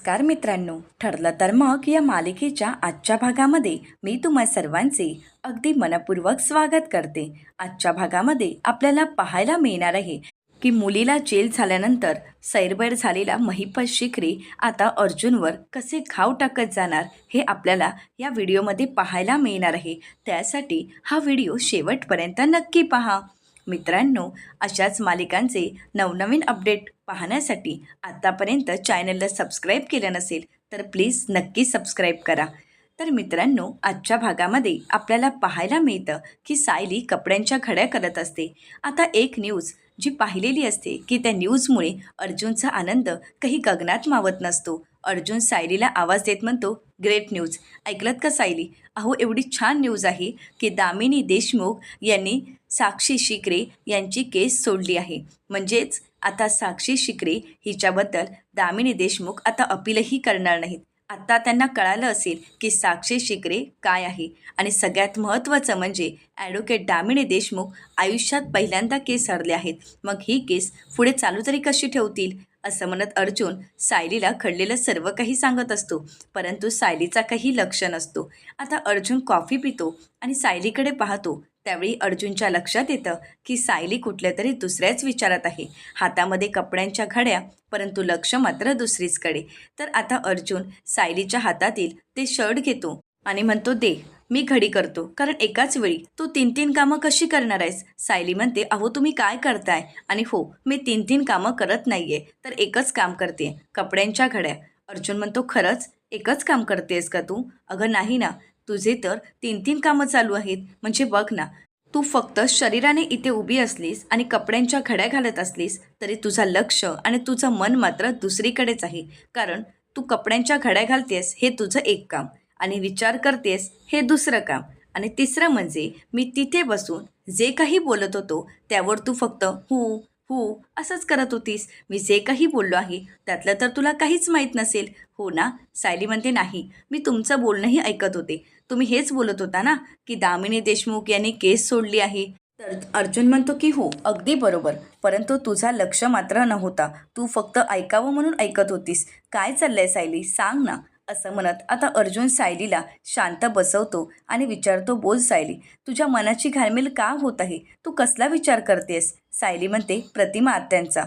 नमस्कार मित्रांनो. ठरलं तर मग या मालिकेच्या आजच्या भागामध्ये मी तुम्हा सर्वांचे अगदी मनपूर्वक स्वागत करते. आजच्या भागामध्ये आपल्याला पाहायला मिळणार आहे की मुलीला जेल झाल्यानंतर सैरबैर झालेला महिपत शिखरे आता अर्जुनवर कसे घाव टाकत जाणार हे आपल्याला या व्हिडिओमध्ये पाहायला मिळणार आहे. त्यासाठी हा व्हिडिओ शेवटपर्यंत नक्की पहा. मित्रांनो अशाच मालिकांचे नवनवीन अपडेट पाहण्यासाठी आत्तापर्यंत चॅनलला सबस्क्राईब केलं नसेल तर प्लीज नक्की सबस्क्राईब करा. तर मित्रांनो आजच्या भागामध्ये आपल्याला पाहायला मिळतं की सायली कपड्यांच्या घड्या करत असते. आता एक न्यूज जी पाहिलेली असते की त्या न्यूजमुळे अर्जुनचा आनंद काही गगनात मावत नसतो. अर्जुन सायलीला आवाज देत म्हणतो ग्रेट न्यूज ऐकलत का सायली? अहो एवढी छान न्यूज आहे की दामिनी देशमुख यांनी साक्षी शिकरे यांची केस सोडली आहे. म्हणजेच आता साक्षी शिकरे हिच्याबद्दल दामिनी देशमुख आता अपीलही करणार नाहीत. आत्ता त्यांना कळालं असेल की साक्षी शिकरे काय आहे. आणि सगळ्यात महत्त्वाचं म्हणजे ॲडव्होकेट दामिनी देशमुख आयुष्यात पहिल्यांदा केस हरले आहेत. मग ही केस पुढे चालू तरी कशी ठेवतील? असं म्हणत अर्जुन सायलीला घडलेलं सर्व काही सांगत असतो. परंतु सायलीचा काही लक्ष नसतो. आता अर्जुन कॉफी पितो आणि सायलीकडे पाहतो. त्यावेळी अर्जुनच्या लक्षात येतं की सायली कुठल्या तरी दुसऱ्याच विचारात आहे. हातामध्ये कपड्यांच्या घड्या परंतु लक्ष मात्र दुसरीचकडे. तर आता अर्जुन सायलीच्या हातातील ते शर्ट घेतो आणि म्हणतो दे. मी घडी करतो. कारण एकाच वेळी तू तीन तीन कामं कशी करणार आहेस? सायली म्हणते अहो तुम्ही काय करताय? आणि हो मी तीन तीन कामं करत नाहीये तर एकच काम करते कपड्यांच्या घड्या. अर्जुन म्हणतो खरंच? एकच काम करतेस का तू? अगं नाही ना. तुझे तर तीन तीन कामं चालू आहेत. म्हणजे बघ ना तू फक्त शरीराने इथे उभी असलीस आणि कपड्यांच्या घड्या घालत असलीस तरी तुझं लक्ष आणि तुझं मन मात्र दुसरीकडेच आहे. कारण तू कपड्यांच्या घड्या घालतेस हे तुझं एक काम. आणि विचार करतेस हे दुसरं काम. आणि तिसरं म्हणजे मी तिथे बसून जे काही बोलत होतो त्यावर तू फक्त हू हो असंच करत होतीस. मी जे काही बोललो आहे त्यातलं तर तुला काहीच माहीत नसेल. हो ना? सायली म्हणते नाही मी तुमचं बोलणंही ऐकत होते. तुम्ही हेच बोलत होता ना की दामिनी देशमुख यांनी केस सोडली आहे? तर अर्जुन म्हणतो की हो अगदी बरोबर. परंतु तुझा लक्ष मात्र नव्हता. तू फक्त ऐकावं म्हणून ऐकत होतीस. काय चाललंय सायली? सांग ना. असं म्हणत आता अर्जुन सायलीला शांत बसवतो आणि विचारतो बोल सायली तुझ्या मनाची घालमेल का होत आहे? तू कसला विचार करतेस? सायली म्हणते प्रतिमा आत्यांचा.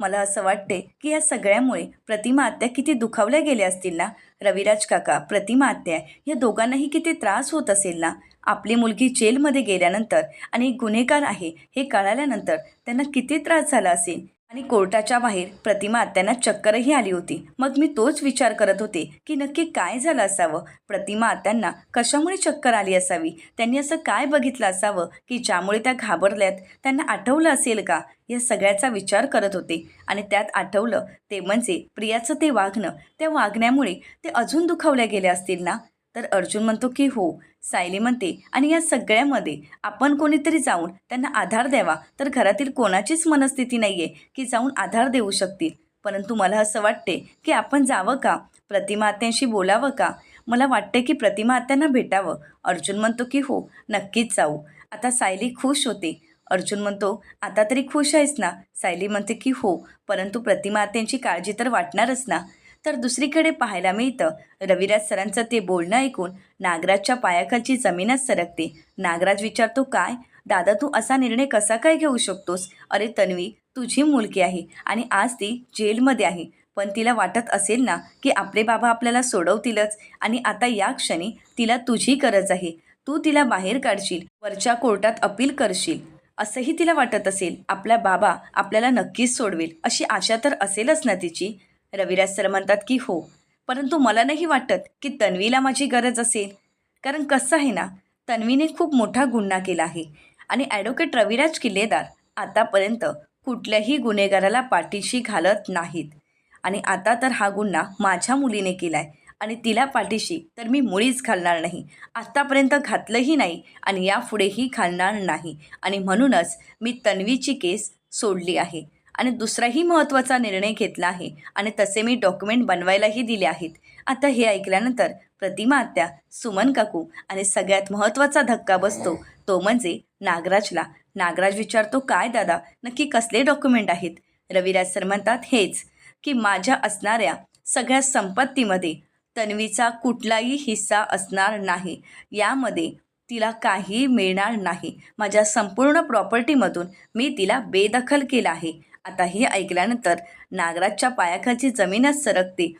मला असं वाटते की या सगळ्यामुळे प्रतिमा आत्या किती दुखावल्या गेल्या असतील ना? रविराज काका प्रतिमा आत्या या दोघांनाही किती त्रास होत असेल ना? आपली मुलगी जेलमध्ये गेल्यानंतर आणि गुन्हेगार आहे हे कळाल्यानंतर त्यांना किती त्रास झाला असेल? आणि कोर्टाच्या बाहेर प्रतिमा आत्यांना चक्करही आली होती. मग मी तोच विचार करत होते की नक्की काय झालं असावं? प्रतिमा आत्यांना कशामुळे चक्कर आली असावी? त्यांनी असं काय बघितलं असावं की ज्यामुळे त्या घाबरल्यात? त्यांना आठवलं असेल का? या सगळ्याचा विचार करत होते. आणि त्यात आठवलं ते म्हणजे प्रियाचं ते वागणं. त्या वागण्यामुळे ते अजून दुखावल्या गेल्या असतील ना? तर अर्जुन म्हणतो की हो. सायली म्हणते आणि या सगळ्यामध्ये आपण कोणीतरी जाऊन त्यांना आधार द्यावा तर घरातील कोणाचीच मनस्थिती नाही आहे की जाऊन आधार देऊ शकतील. परंतु मला असं वाटते की आपण जावं का? प्रतिमा आत्यांशी बोलावं का? मला वाटते की प्रतिमा आत्यांना भेटावं. अर्जुन म्हणतो की हो नक्कीच जाऊ. आता सायली खुश होते. अर्जुन म्हणतो आता तरी खुश आहेस ना? सायली म्हणते की हो परंतु प्रतिमा आत्यांची काळजी तर वाटणारच ना. तर दुसरीकडे पाहायला मिळतं. रविराज सरांचं ते बोलणं ऐकून नागराजच्या पायाखालची जमीनच सरकते. नागराज विचारतो काय? दादा तू असा निर्णय कसा काय घेऊ शकतोस? अरे तन्वी तुझी मुलगी आहे आणि आज ती जेलमध्ये आहे. पण तिला वाटत असेल ना की आपले बाबा आपल्याला सोडवतीलच आणि आता या क्षणी तिला तुझी गरज आहे. तू तिला बाहेर काढशील वरच्या कोर्टात अपील करशील. असंही तिला वाटत असेल आपला बाबा आपल्याला नक्कीच सोडवेल. अशी आशा तर असेलच ना तिची. रविराज सर म्हणतात की हो. परंतु मला नाही वाटत की तन्वीला माझी गरज असेल. कारण कसं आहे ना तन्वीने खूप मोठा गुन्हा केला आहे. आणि ॲडव्होकेट रविराज किल्लेदार आतापर्यंत कुठल्याही गुन्हेगाराला पाठीशी घालत नाहीत. आणि आता तर हा गुन्हा माझ्या मुलीने केला आहे आणि तिला पाठीशी तर मी मुळीच घालणार नाही. आत्तापर्यंत घातलंही नाही आणि यापुढेही घालणार नाही. आणि म्हणूनच मी तन्वीची केस सोडली आहे. आणि दुसराही महत्त्वाचा निर्णय घेतला आहे. आणि तसे मी डॉक्युमेंट बनवायलाही दिले आहेत. आता हे ऐकल्यानंतर प्रतिमा आत्या सुमन काकू आणि सगळ्यात महत्त्वाचा धक्का बसतो तो म्हणजे नागराजला. नागराज विचारतो काय दादा नक्की कसले डॉक्युमेंट आहेत? रविराज सर म्हणतात हेच की माझ्या असणाऱ्या सगळ्या संपत्तीमध्ये तन्वीचा कुठलाही हिस्सा असणार नाही. यामध्ये तिला काही मिळणार नाही. माझ्या संपूर्ण प्रॉपर्टीमधून मी तिला बेदखल केला आहे. आता हे ऐकल्यानंतर नागराजच्या पायाखालची जमीनच सरकते.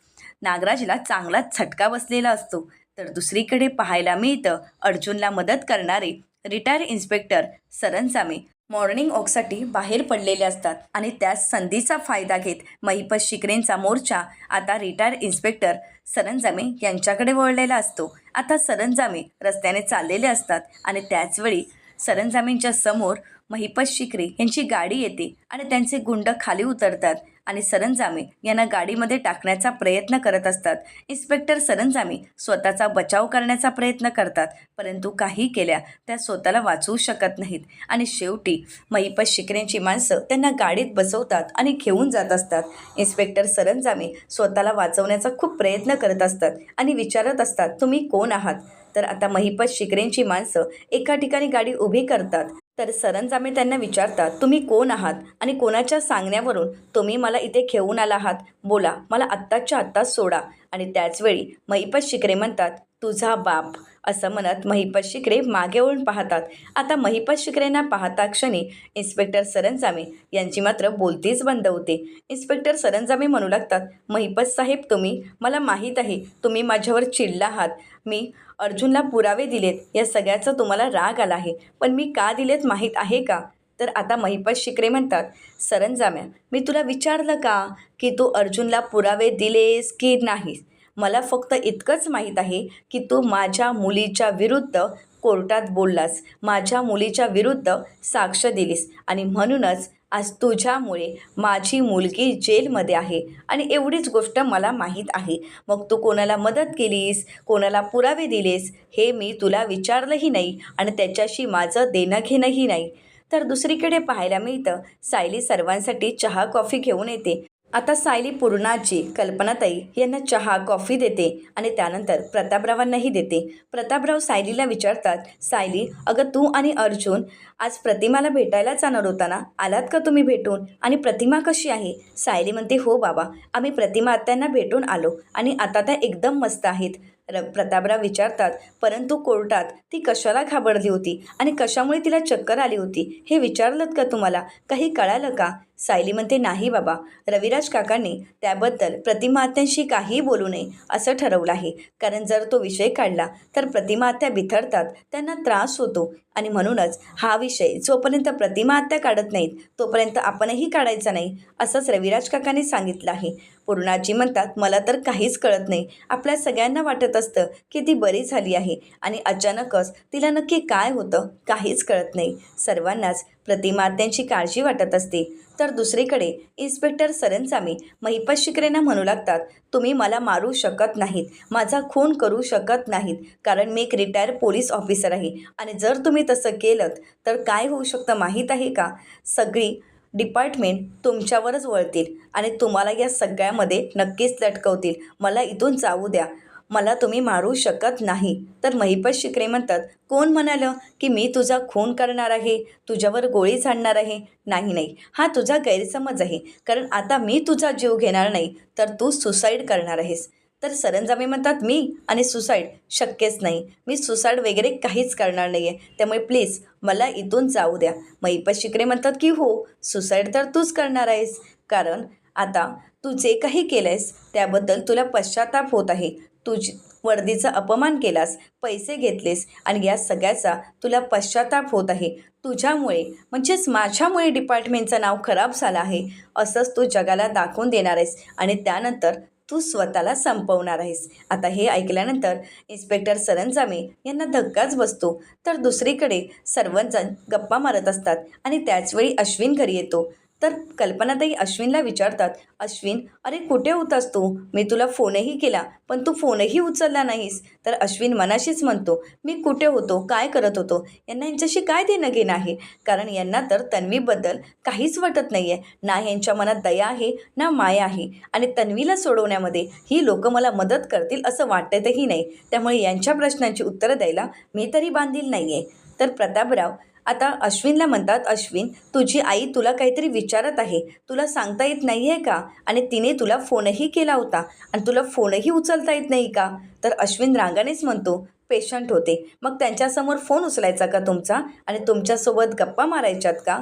नागराजला चांगलाच झटका बसलेला असतो. तर दुसरीकडे पाहायला मिळतं अर्जुनला मदत करणारे रिटायर इन्स्पेक्टर सरंजामे मॉर्निंग वॉकसाठी बाहेर पडलेले असतात आणि त्याच संधीचा फायदा घेत महिपत शिकरेंचा मोर्चा आता रिटायर इन्स्पेक्टर सरंजामे यांच्याकडे वळलेला असतो. आता सरंजामे रस्त्याने चाललेले असतात आणि त्याचवेळी सरंजामेंच्या समोर महिपत शिकरे यांची गाडी येते आणि त्यांचे गुंड खाली उतरतात आणि सरंजामे यांना गाडीमध्ये टाकण्याचा प्रयत्न करत असतात. इन्स्पेक्टर सरंजामे स्वतःचा बचाव करण्याचा प्रयत्न करतात परंतु काही केल्या त्या स्वतःला वाचवू शकत नाहीत. आणि शेवटी महिपत शिकरेंची माणसं त्यांना गाडीत बसवतात आणि घेऊन जात असतात. इन्स्पेक्टर सरंजामे स्वतःला वाचवण्याचा खूप प्रयत्न करत असतात आणि विचारत असतात तुम्ही कोण आहात? तर आता महिपत शिकरेंची माणसं एका ठिकाणी गाडी उभी करतात. तर सरंजामे त्यांना विचारतात तुम्ही कोण आहात आणि कोणाच्या सांगण्यावरून तुम्ही मला इथे घेऊन आला आहात? बोला मला आत्ताच्या आत्ताच सोडा. आणि त्याचवेळी महिपत शिकरे म्हणतात तुझा बाप असं म्हणत महिपत शिकरे मागे वळून पाहतात. आता महिपत शिकरेंना पाहता क्षणी इन्स्पेक्टर सरंजामे यांची मात्र बोलतीच बंद होते. इन्स्पेक्टर सरंजामे म्हणू लागतात महिपत साहेब तुम्ही मला माहीत आहे तुम्ही माझ्यावर चिडला आहात. मी अर्जुनला पुरावे दिलेत. या सगळ्याचा तुम्हाला राग आला आहे. पण मी का दिलेत माहीत आहे का? तर आता महिपत शिकरे म्हणतात सरंजाम्या मी तुला विचारलं का की तू अर्जुनला पुरावे दिलेस की नाही मला फक्त इतकंच माहीत आहे की तू माझ्या मुलीच्या विरुद्ध कोर्टात बोललास. माझ्या मुलीच्या विरुद्ध साक्ष दिलीस आणि म्हणूनच आज तुझ्यामुळे माझी मुलगी जेलमध्ये आहे आणि एवढीच गोष्ट मला माहीत आहे. मग तू कोणाला मदत केलीस? कोणाला पुरावे दिलेस? हे मी तुला विचारलंही नाही आणि त्याच्याशी माझं देणं घेणंही नाही. तर दुसरीकडे पाहायला मिळतं सायली सर्वांसाठी चहा कॉफी घेऊन येते. आता सायली पूर्णाची कल्पनाताई यांना चहा कॉफी देते आणि त्यानंतर प्रतापरावांनाही देते. प्रतापराव सायलीला विचारतात सायली अगं तू आणि अर्जुन आज प्रतिमाला भेटायला जाणार होता ना? आलात का तुम्ही भेटून? आणि प्रतिमा कशी आहे? सायली म्हणते हो बाबा आम्ही प्रतिमा आत्यांना भेटून आलो आणि आता त्या एकदम मस्त आहेत. र प्रतापराव विचारतात परंतु कोर्टात ती कशाला घाबरली होती आणि कशामुळे तिला चक्कर आली होती? हे विचारलं का तुम्हाला? काही कळालं का? सायली म्हणते नाही बाबा. रविराज काकांनी त्याबद्दल प्रतिमात्यांशी काही काहीही बोलू नये असं ठरवलं आहे. कारण जर तो विषय काढला तर प्रतिमात्या बिथरतात त्यांना त्रास होतो. आणि म्हणूनच हा विषय जोपर्यंत प्रतिमात्या काढत नाहीत तोपर्यंत आपणही काढायचा नाही असंच रविराज काकांनी सांगितलं आहे. पूर्णाजी म्हणतात मला तर काहीच कळत नाही. आपल्या सगळ्यांना वाटत असतं की ती बरी झाली आहे आणि अचानकच तिला नक्की काय होतं काहीच कळत नाही. सर्वांनाच प्रतिमा त्यांची काळजी वाटत असते. तर दुसरीकडे इन्स्पेक्टर सरंजामी महिपत शिकरेंना म्हणू लागतात तुम्ही मला मारू शकत नाहीत. माझा खून करू शकत नाहीत कारण मी एक रिटायर पोलीस ऑफिसर आहे. आणि जर तुम्ही तसं केलं तर काय होऊ शकतं माहीत आहे का? सगळी डिपार्टमेंट तुमच्यावरच वळतील आणि तुम्हाला या सगळ्यामध्ये नक्कीच लटकवतील. मला इथून जाऊ द्या. मला तुम्ही मारू शकत नाही. तर महिपत शिकरे म्हणतात कोण म्हणालं की मी तुझा खून करणार आहे? तुझ्यावर गोळी झाडणार आहे? नाही नाही. हा तुझा गैरसमज आहे. कारण आता मी तुझा जीव घेणार नाही. तर तू सुसाईड करणार आहेस. तर सरंजामे म्हणतात मी आणि सुसाईड शक्यच नाही. मी सुसाईड वगैरे काहीच करणार नाही आहे त्यामुळे प्लीज मला इथून जाऊ द्या. मग शिकरे म्हणतात की हो सुसाईड तर तूच करणार आहेस. कारण आता तू जे काही केलं आहेस त्याबद्दल तुला पश्चाताप होत आहे. तुझ वर्दीचा अपमान केलास पैसे घेतलेस आणि या सगळ्याचा तुला पश्चाताप होत आहे. तुझ्यामुळे म्हणजेच माझ्यामुळे डिपार्टमेंटचं नाव खराब झालं आहे. असंच तू जगाला दाखवून देणार आहेस आणि त्यानंतर तू स्वतःला संपवणार आहेस. आता हे ऐकल्यानंतर इन्स्पेक्टर सरंजामे यांना धक्काच बसतो. तर दुसरीकडे सर्वजण गप्पा मारत असतात आणि त्याचवेळी अश्विन घरी येतो. तर कल्पनाताई अश्विनला विचारतात अश्विन अरे कुठे होतास तू? मी तुला फोनही केला पण तू फोनही उचलला नाहीस. तर अश्विन मनाशीच म्हणतो मी कुठे होतो? काय करत होतो? यांना यांच्याशी काय देणं घेणं आहे? कारण यांना तर तन्वीबद्दल काहीच वाटत नाही आहे ना यांच्या मनात दया आहे ना माया आहे. आणि तन्वीला सोडवण्यामध्ये ही लोकं मला मदत करतील असं वाटतही नाही. त्यामुळे यांच्या प्रश्नांची उत्तरं द्यायला मी तरी बांधील नाही आहे तर प्रतापराव आता अश्विनला म्हणतात अश्विन तुझी आई तुला काहीतरी विचारत आहे. तुला सांगता येत नाही आहे का? आणि तिने तुला फोनही केला होता. आणि तुला फोनही उचलता येत नाही का? तर अश्विन रांगानेच म्हणतो पेशंट होते. मग त्यांच्यासमोर फोन उचलायचा का तुमचा? आणि तुमच्यासोबत गप्पा मारायच्यात का?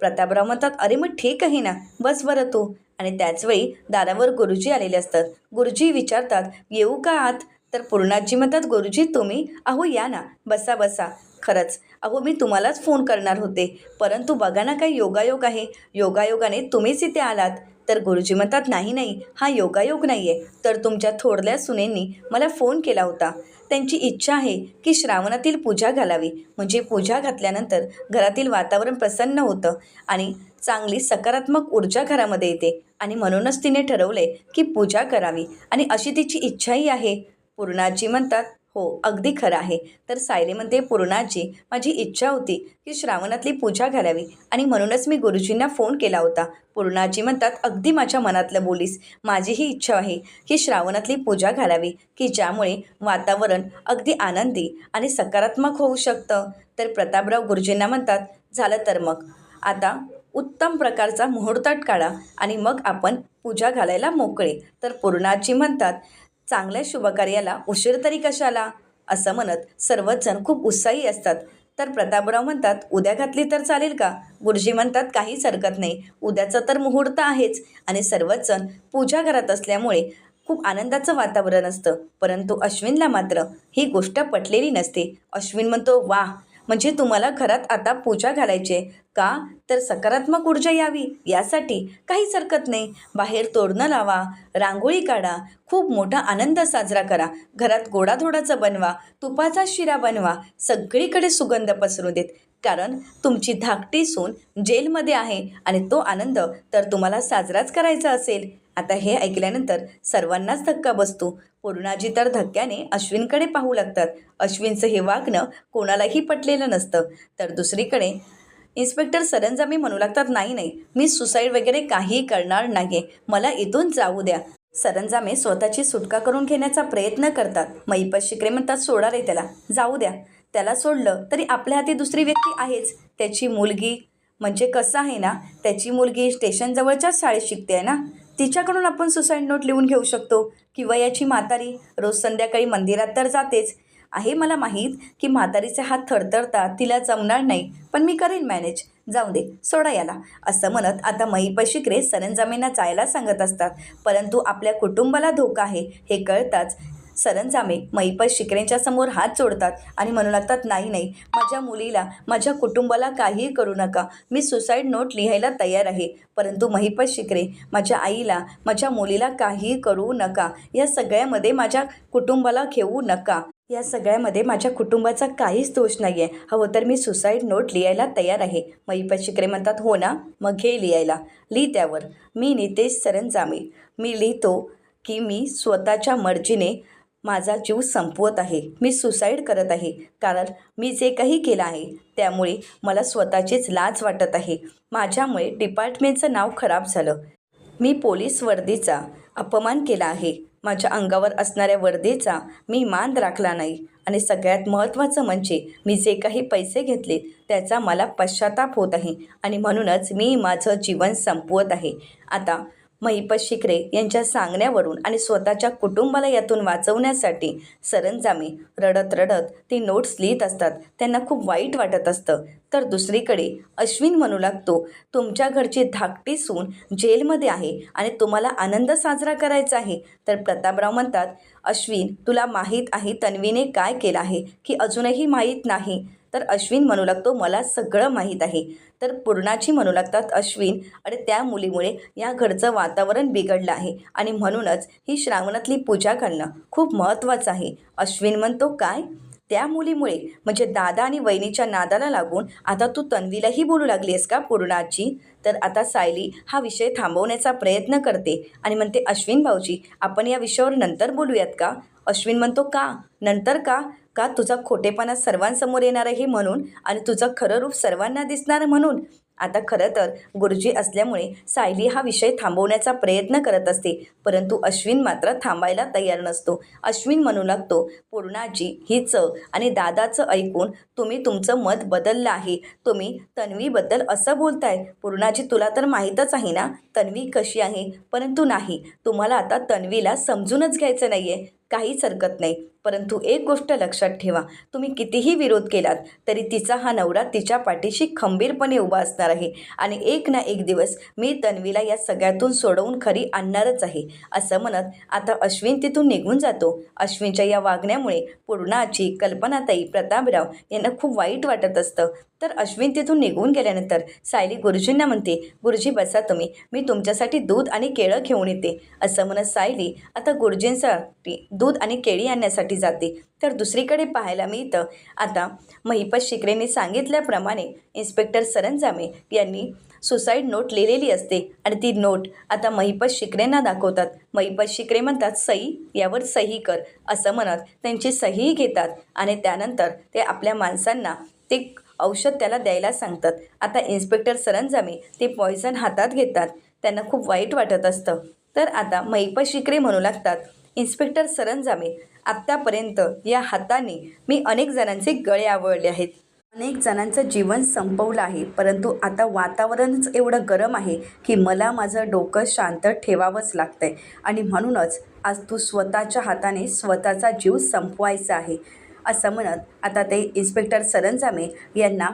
प्रतापराव म्हणतात अरे मग ठीक आहे ना. बस बरं तू. आणि त्याचवेळी दारावर गुरुजी आलेले असतात. गुरुजी विचारतात येऊ का आत? तर पूर्णाजी म्हणतात गुरुजी तुम्ही? अहो या ना. बसा बसा. खरंच अहो मी तुम्हालाच फोन करणार होते. परंतु बघा ना काही योगायोग आहे. योगायोगाने तुम्हीच इथे आलात. तर गुरुजी म्हणतात नाही नाही हा योगायोग नाही आहे तर तुमच्या थोरल्या सुनेंनी मला फोन केला होता. त्यांची इच्छा आहे की श्रावणातील पूजा घालावी. म्हणजे पूजा घातल्यानंतर घरातील वातावरण प्रसन्न होतं आणि चांगली सकारात्मक ऊर्जा घरामध्ये येते. आणि म्हणूनच तिने ठरवले की पूजा करावी. आणि अशी तिची इच्छाही आहे. पूर्णाजी म्हणतात हो अगदी खरं आहे. तर सायली म्हणते पूर्णाजी माझी इच्छा होती की श्रावणातली पूजा घालावी आणि म्हणूनच मी गुरुजींना फोन केला होता. पूर्णाजी म्हणतात अगदी माझ्या मनातलं बोलीस. माझीही इच्छा आहे की श्रावणातली पूजा घालावी की ज्यामुळे वातावरण अगदी आनंदी आणि सकारात्मक होऊ शकतं. तर प्रतापराव गुरुजींना म्हणतात झालं तर मग. आता उत्तम प्रकारचा मुहूर्ताट काढा आणि मग आपण पूजा घालायला मोकळे. तर पूर्णाजी म्हणतात चांगल्या शुभकार्याला उशीर तरी कशाला? असं म्हणत सर्वच जण खूप उत्साही असतात. तर प्रतापराव म्हणतात उद्या घातली तर चालेल का? गुरुजी म्हणतात काहीच हरकत नाही. उद्याचं तर मुहूर्त आहेच. आणि सर्वच जण पूजा घरात असल्यामुळे खूप आनंदाचं वातावरण असतं. परंतु अश्विनला मात्र ही गोष्ट पटलेली नसते. अश्विन म्हणतो वा म्हणजे तुम्हाला घरात आता पूजा घालायची का? तर सकारात्मक ऊर्जा यावी. यासाठी काहीच हरकत नाही. बाहेर तोरणं लावा रांगोळी काढा खूप मोठा आनंद साजरा करा. घरात गोडाधोडाचं बनवा तुपाचा शिरा बनवा सगळीकडे सुगंध पसरू देत. कारण तुमची धाकटी सून जेलमध्ये आहे आणि तो आनंद तर तुम्हाला साजराच करायचा असेल. आता हे ऐकल्यानंतर सर्वांनाच धक्का बसतो. पूर्णाजी तर धक्क्याने अश्विनकडे पाहू लागतात. अश्विनचं हे वागणं कोणालाही पटलेलं नसतं. तर दुसरीकडे इन्स्पेक्टर सरंजामी म्हणू लागतात नाही नाही मी सुसाईड वगैरे काही करणार नाही मला इथून जाऊ द्या. सरंजामे स्वतःची सुटका करून घेण्याचा प्रयत्न करतात. मैपत शिकरे म्हणतात सोडा रे त्याला जाऊ द्या. त्याला सोडलं तरी आपल्या हाती दुसरी व्यक्ती आहेच. त्याची मुलगी म्हणजे कसं आहे ना त्याची मुलगी स्टेशनजवळच्याच शाळेत शिकते आहे ना. तिच्याकडून आपण सुसाईड नोट लिहून घेऊ शकतो. किंवा याची म्हातारी रोज संध्याकाळी मंदिरात तर जातेच. आहे मला माहीत की म्हातारीचे हात थरथरतात तिला जमणार नाही पण मी करेन मॅनेज. जाऊ दे सोडा याला. असं म्हणत आता महिप शिकरे सरंजामेंना जायला सांगत असतात. परंतु आपल्या कुटुंबाला धोका आहे हे कळताच सरंजामे महिपत शिकरेंच्या समोर हात जोडतात आणि म्हणू लागतात नाही नाही माझ्या मुलीला माझ्या कुटुंबाला काहीही करू नका. मी सुसाईड नोट लिहायला तयार आहे. परंतु महिपत शिकरे माझ्या आईला माझ्या मुलीला काहीही करू नका. या सगळ्यामध्ये माझ्या कुटुंबाला घेऊ नका. या सगळ्यामध्ये माझ्या कुटुंबाचा काहीच दोष नाही आहे हवं तर मी सुसाईड नोट लिहायला तयार आहे. महिपत शिकरे म्हणतात हो ना मग घे लिहायला. लिही त्यावर. मी नितेश सरंजामे. मी लिहितो की मी स्वतःच्या मर्जीने माझा जीव संपवत आहे. मी सुसाईड करत आहे. कारण मी जे काही केलं आहे त्यामुळे मला स्वतःचीच लाज वाटत आहे. माझ्यामुळे डिपार्टमेंटचं नाव खराब झालं. मी पोलीस वर्दीचा अपमान केला आहे. माझ्या अंगावर असणाऱ्या वर्दीचा मी मान राखला नाही. आणि सगळ्यात महत्त्वाचं म्हणजे मी जे काही पैसे घेतले त्याचा मला पश्चाताप होत आहे. आणि म्हणूनच मी माझं जीवन संपवत आहे. आता महिपत शिकरे यांच्या सांगण्यावरून आणि स्वतःच्या कुटुंबाला यातून वाचवण्यासाठी सरंजामी रडत रडत ती नोट्स लिहित असतात. त्यांना खूप वाईट वाटत असतं. तर दुसरीकडे अश्विन म्हणू लागतो तुमच्या घरची धाकटी सून जेलमध्ये आहे आणि तुम्हाला आनंद साजरा करायचा आहे. तर प्रतापराव म्हणतात अश्विन तुला माहीत आहे तन्वीने काय केलं आहे की अजूनही माहीत नाही. तर अश्विन म्हणू लागतो मला सगळं माहीत आहे. तर पूर्णाची म्हणू लागतात अश्विन आणि त्या मुलीमुळे या घरचं वातावरण बिघडलं आहे आणि म्हणूनच ही श्रावणातली पूजा घालणं खूप महत्त्वाचं आहे. अश्विन म्हणतो काय? त्या मुलीमुळे? म्हणजे दादा आणि वहिनीच्या नादाला लागून आता तू तन्वीलाही बोलू लागली आहेस का पूर्णाची? तर आता सायली हा विषय थांबवण्याचा प्रयत्न करते आणि म्हणते अश्विन भाऊजी आपण या विषयावर नंतर बोलूयात का? अश्विन म्हणतो का? नंतर का? का तुझा खोटेपणा सर्वांसमोर येणार आहे म्हणून आणि तुझं खरं रूप सर्वांना दिसणार म्हणून? आता खरं तर गुरुजी असल्यामुळे सायली हा विषय थांबवण्याचा प्रयत्न करत असते परंतु अश्विन मात्र थांबायला तयार नसतो. अश्विन म्हणू लागतो पूर्णाजी हिचं आणि दादाचं ऐकून तुम्ही तुमचं मत बदललं आहे. तुम्ही तन्वीबद्दल असं बोलताय. पूर्णाजी तुला तर माहीतच आहे ना तन्वी कशी आहे? परंतु नाही तुम्हाला आता तन्वीला समजूनच घ्यायचं नाही आहे काहीच हरकत नाही. परंतु एक गोष्ट लक्षात ठेवा तुम्ही कितीही विरोध केलात तरी तिचा हा नवरा तिच्या पाठीशी खंबीरपणे उभा असणार आहे. आणि एक ना एक दिवस मी तन्वीला या सगळ्यातून सोडवून खरी आणणारच आहे असं म्हणत आता अश्विन तिथून निघून जातो. अश्विनच्या या वागण्यामुळे पूर्णाची कल्पनाताई प्रतापराव यांना खूप वाईट वाटत असतं. तर अश्विन तिथून निघून गेल्यानंतर सायली गुरुजींना म्हणते गुरुजी बसा तुम्ही मी तुमच्यासाठी दूध आणि केळं घेऊन येते. असं म्हणत सायली आता गुरुजींसाठी दूध आणि केळी आणण्यासाठी जाते. तर दुसरीकडे पाहायला मिळतं आता महिपत शिकरेने सांगितल्याप्रमाणे इन्स्पेक्टर सरंजामे यांनी सुसाईड नोट लिहिलेली असते आणि ती नोट आता महिपत शिकरेंना दाखवतात. महिपत शिकरे म्हणतात सही यावर सही कर असं म्हणत त्यांची सही घेतात आणि त्यानंतर ते आपल्या माणसांना ते औषध त्याला द्यायला सांगतात. आता इन्स्पेक्टर सरंजामे ते पॉयझन हातात घेतात. त्यांना खूप वाईट वाटत असतं. तर आता महिपत शिकरे म्हणू लागतात इन्स्पेक्टर सरंजामे आत्तापर्यंत या हाताने मी अनेक जणांचे गळे आवळले आहेत. अनेक जणांचं जीवन संपवलं आहे परंतु आता वातावरणच एवढं गरम आहे की मला माझं डोकं शांत ठेवावंच लागतंय. आणि म्हणूनच आज तू स्वतःच्या हाताने स्वतःचा जीव संपवायचा आहे असं म्हणत आता ते इन्स्पेक्टर सरंजामे यांना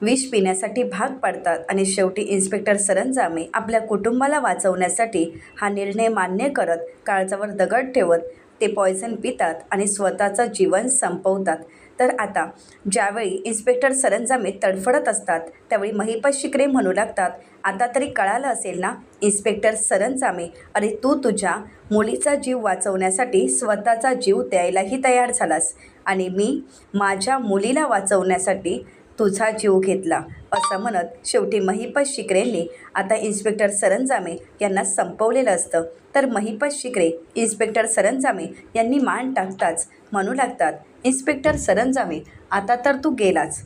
विष पिण्यासाठी भाग पाडतात आणि शेवटी इन्स्पेक्टर सरंजामे आपल्या कुटुंबाला वाचवण्यासाठी हा निर्णय मान्य करत काळजावर दगड ठेवत ते पॉयझन पितात आणि स्वतःचं जीवन संपवतात. तर आता ज्यावेळी इन्स्पेक्टर सरंजामे तडफडत असतात त्यावेळी महिपत शिकरे म्हणू लागतात आता तरी कळालं असेल ना इन्स्पेक्टर सरंजामे अरे तू तुझ्या मुलीचा जीव वाचवण्यासाठी स्वतःचा जीव द्यायलाही तयार झालास. आणि मी माझ्या मुलीला वाचवण्यासाठी तुझा जीव घेतला असं म्हणत शेवटी महिपत शिकरेंनी आता इन्स्पेक्टर सरंजामे यांना संपवलेलं असतं. तर महिपत शिकरे इन्स्पेक्टर सरंजामे यांनी मान टाकताच म्हणू लागतात इन्स्पेक्टर सरंजामे आता तर तू गेलाच.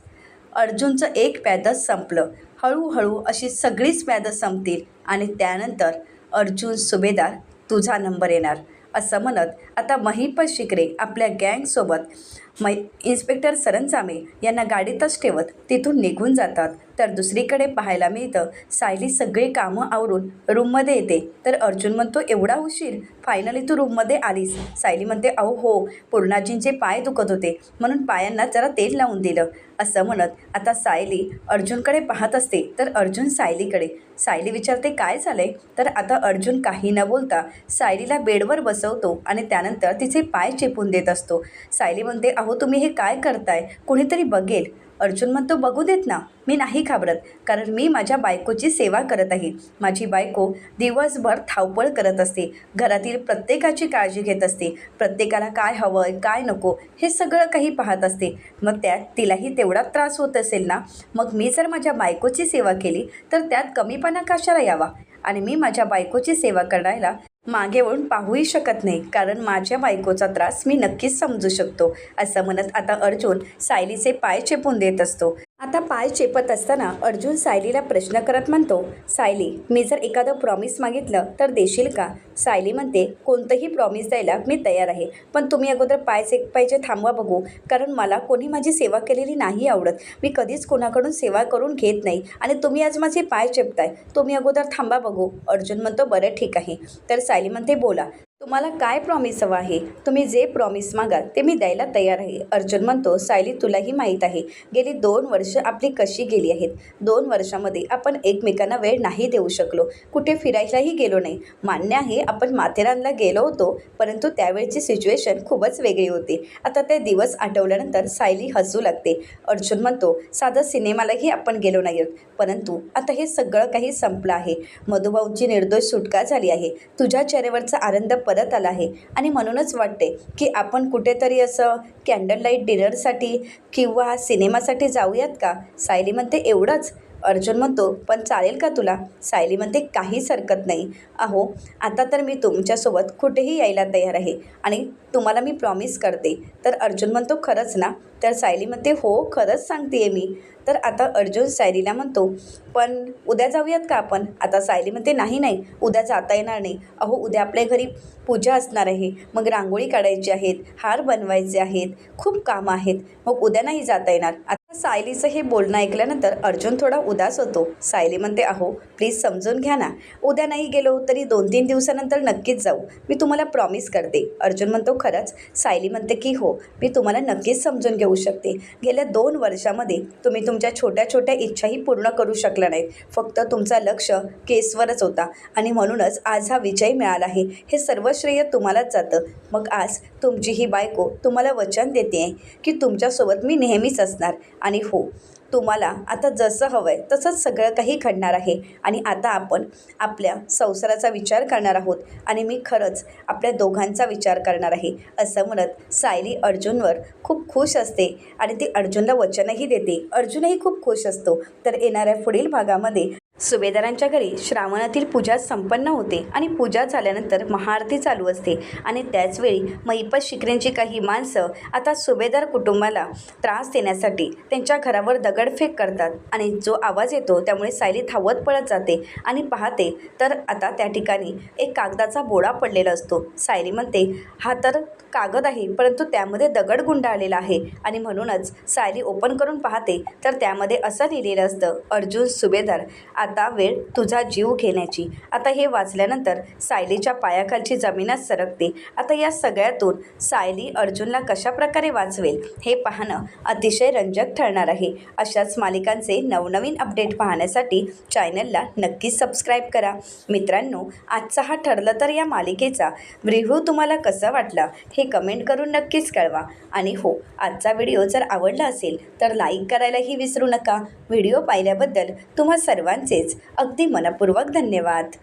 अर्जुनचं एक प्यादं संपलं. हळूहळू अशी सगळीच प्यादं संपतील आणि त्यानंतर अर्जुन सुभेदार तुझा नंबर येणार असं म्हणत आता महिपत शिकरे आपल्या गँगसोबत मै इन्स्पेक्टर सरंजामे यांना गाडीतच ठेवत तिथून निघून जातात. तर दुसरीकडे पाहायला मिळतं सायली सगळी कामं आवरून रूममध्ये येते. तर अर्जुन म्हणतो एवढा उशीर? फायनली तू रूममध्ये आलीस. सायली म्हणते अहो हो. पूर्णाजींचे पाय दुखत होते. म्हणून पायांना जरा तेल लावून दिलं. असं म्हणत आता सायली अर्जुनकडे पाहत असते. तर अर्जुन सायलीकडे. सायली विचारते काय झालंय? तर आता अर्जुन काही न बोलता सायलीला बेडवर बसवतो आणि त्यानंतर तिचे पाय चेपून देत असतो. सायली म्हणते अहो तुम्ही हे काय करताय? कुणीतरी बघेल. अर्जुन म्हणतो बघू देत ना मी नाही घाबरत कारण मी माझ्या बायकोची सेवा करत आहे. माझी बायको दिवसभर धावपळ करत असते. घरातील प्रत्येकाची काळजी घेत असते. प्रत्येकाला काय हवं आहे काय नको हे सगळं काही पाहत असते. मग त्यात तिलाही तेवढा त्रास होत असेल ना मग मी जर माझ्या बायकोची सेवा केली तर त्यात कमीपणा कशाला यावा? आणि मी माझ्या बायकोची सेवा करायला मागे वळून पाहूही शकत नाही कारण माझ्या बायकोचा त्रास मी नक्कीच समजू शकतो असं म्हणत आता अर्जुन सायलीचे पाय चेपून देत असतो. आता पाय चेपत असताना अर्जुन सायलीला प्रश्न करत म्हणतो सायली मी जर एखादं प्रॉमिस मागितलं तर देशील का? सायली म्हणते कोणतंही प्रॉमिस द्यायला मी तयार आहे पण तुम्ही अगोदर पाय चेपायचे थांबवा बघू कारण मला कोणी माझी सेवा केलेली नाही आवडत. मी कधीच कोणाकडून सेवा करून घेत नाही आणि तुम्ही आज माझे पाय चेपताय. तुम्ही अगोदर थांबा बघू. अर्जुन म्हणतो बरं ठीक आहे. तर सायली म्हणते बोला. तुम्हाला काय प्रॉमिस हवं आहे? तुम्ही जे प्रॉमिस मागाल ते मी द्यायला तयार आहे. अर्जुन म्हणतो सायली तुलाही माहीत आहे. गेली दोन वर्ष आपली कशी गेली आहेत? दोन वर्षामध्ये आपण एकमेकांना वेळ नाही देऊ शकलो. कुठे फिरायलाही गेलो नाही. मान्य आहे आपण माथेरानला गेलो होतो परंतु त्यावेळची सिच्युएशन खूपच वेगळी होती. आता ते दिवस आठवल्यानंतर सायली हसू लागते. अर्जुन म्हणतो साधं सिनेमालाही आपण गेलो नाही आहोत. परंतु आता हे सगळं काही संपलं आहे. मधुभाऊंची निर्दोष सुटका झाली आहे. तुझ्या चेहऱ्यावरचा आनंद परत आला आहे. आणि म्हणूनच वाटते की आपण कुठेतरी असं कॅन्डल लाइट डिनरसाठी किंवा सिनेमासाठी जाऊयात का? सायली म्हणते एवढंच. अर्जुन म्हणतो पण चालेल का तुला? सायली म्हणते काहीच हरकत नाही. अहो आता तर मी तुमच्यासोबत कुठेही यायला तयार आहे आणि तुम्हाला मी प्रॉमिस करते. तर अर्जुन म्हणतो खरंच ना? तर सायली म्हणते हो खरंच सांगते मी. तर आता अर्जुन सायलीला म्हणतो पण उद्या जाऊयात का आपण? आता सायली म्हणते नाही नाही उद्या जाता येणार नाही. अहो उद्या आपल्या घरी पूजा असणार आहे. मग रांगोळी काढायची आहेत हार बनवायचे आहेत खूप कामं आहेत. मग उद्या नाही जाता येणार. आता सायलीचं हे बोलणं ऐकल्यानंतर अर्जुन थोडा उदास होतो. सायली म्हणते अहो प्लीज समजून घ्या ना. उद्या नाही गेलो तरी दोन तीन दिवसानंतर नक्कीच जाऊ. मी तुम्हाला प्रॉमिस करते. अर्जुन म्हणतो खरंच? सायली म्हणते की हो मी तुम्हाला नक्कीच समजून घेऊ शकते. गेल्या दोन वर्षामध्ये तुम्ही तुमच्या छोट्या छोट्या इच्छाही पूर्ण करू शकल्या नाहीत. फक्त तुमचा लक्ष केसवरच होता आणि म्हणूनच आज हा विजय मिळाला आहे. हे सर्व श्रेय तुम्हालाच जातं. मग आज तुमची ही बायको तुम्हाला वचन देते आहे की तुमच्यासोबत मी नेहमीच असणार. आणि हो तुम्हाला आता जसं हवं आहे तसंच सगळं काही घडणार आहे. आणि आता आपण आपल्या संसाराचा विचार करणार आहोत आणि मी खरंच आपल्या दोघांचा विचार करणार आहे असं म्हणत सायली अर्जुनवर खूप खुश असते आणि ती अर्जुनला वचनही देते. अर्जुनही खूप खुश असतो. तर येणाऱ्या पुढील भागामध्ये सुभेदारांच्या घरी श्रावणातील पूजा संपन्न होते आणि पूजा झाल्यानंतर महाआरती चालू असते. आणि त्याचवेळी महिपत शिकरेंची काही माणसं आता सुभेदार कुटुंबाला त्रास देण्यासाठी त्यांच्या घरावर दगडफेक करतात. आणि जो आवाज येतो त्यामुळे सायली धावत पळत जाते आणि पाहते तर आता त्या ठिकाणी एक कागदाचा बोळा पडलेला असतो. सायली म्हणते हा तर कागद आहे परंतु त्यामध्ये दगड गुंडाळलेला आहे. आणि म्हणूनच सायली ओपन करून पाहते तर त्यामध्ये असं लिहिलेलं असतं अर्जुन सुभेदार आता वेळ तुझा जीव घेण्याची. आता हे वाचल्यानंतर सायलीच्या पायाखालची जमीनच सरकते. आता या सगळ्यातून सायली अर्जुनला कशाप्रकारे वाचवेल हे पाहणं अतिशय रंजक ठरणार आहे. अशाच मालिकांचे नवनवीन अपडेट पाहण्यासाठी चॅनलला नक्कीच सबस्क्राईब करा. मित्रांनो आजचा हा ठरलं तर या मालिकेचा रिव्ह्यू तुम्हाला कसा वाटला हे कमेंट करून नक्कीच कळवा. आणि हो आजचा व्हिडिओ जर आवडला असेल तर लाईक करायलाही विसरू नका. व्हिडिओ पाहिल्याबद्दल तुम्हा सर्वांचे तसेच अगदी मनपूर्वक धन्यवाद.